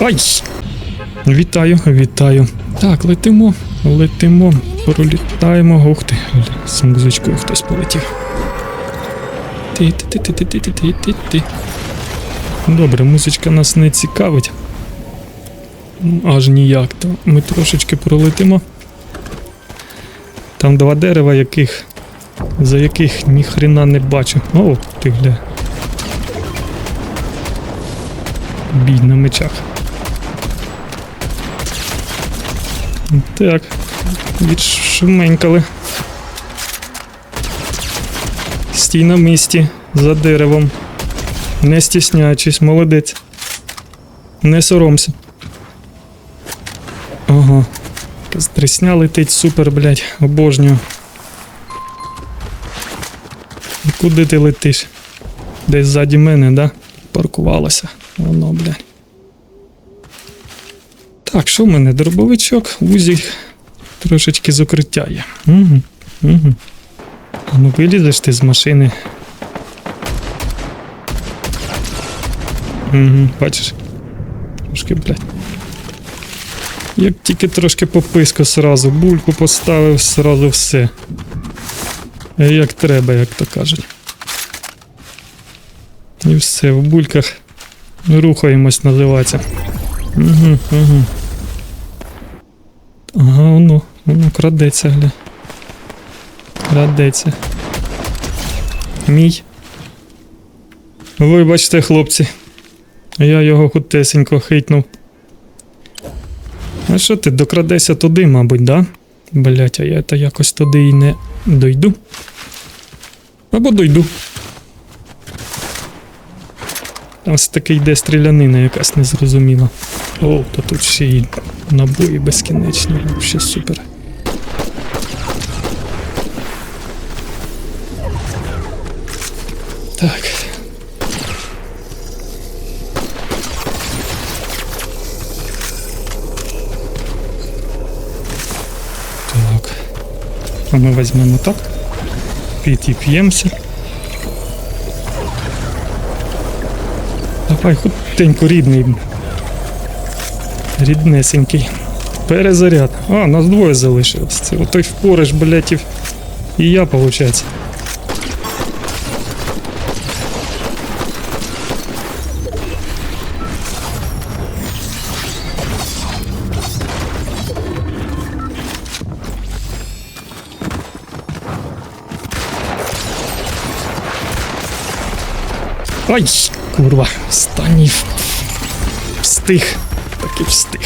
Ай! Вітаю, вітаю. Так, летимо, летимо, пролітаємо. Ух ти, з музичкою хтось полетів. Ти-ти-ти-ти-ти-ти-ти-ти. Добре, музичка нас не цікавить. Аж ніяк, то ми трошечки пролетимо. Там два дерева, яких. За яких ніхрена не бачу. О, ти гля. Бій на мечах. Так, відшуменькали. Стій на місці за деревом. Не стісняючись, молодець. Не соромся. Ага. Якась летить супер, блядь, обожнюю. Куди ти летиш? Десь ззаді мене, да? Паркувалася. Воно, блядь. Так, що в мене? Дробовичок, узі трошечки з укриття є. Угу. Угу. Ну вилізеш ти з машини. Угу, бачиш? Трошки, блядь. Як тільки трошки пописку сразу, бульку поставив, сразу все. Е, Як треба, як то кажуть. І все, в бульках рухаємось, називається. Угу, угу. Ага, воно, воно крадеться, гля. Крадеться. Мій. Вибачте, хлопці. Я його хутесенько хитнув. А що ти докрадешся туди, мабуть, да? Блять, а я то якось туди і не дойду. Або дойду. Все таки йде стрілянина якась незрозуміла. О, то тут ще й набої безкінечні, взагалі супер. Так. Так. А ми візьмемо так. Підіп'ємося. Давай, хутенько рідний. Ріднесенький. Перезаряд. А, нас двоє залишилось. Це отой впориш, блядь, і я, виходить. Ай, курва, останній в- встиг. Таки встиг.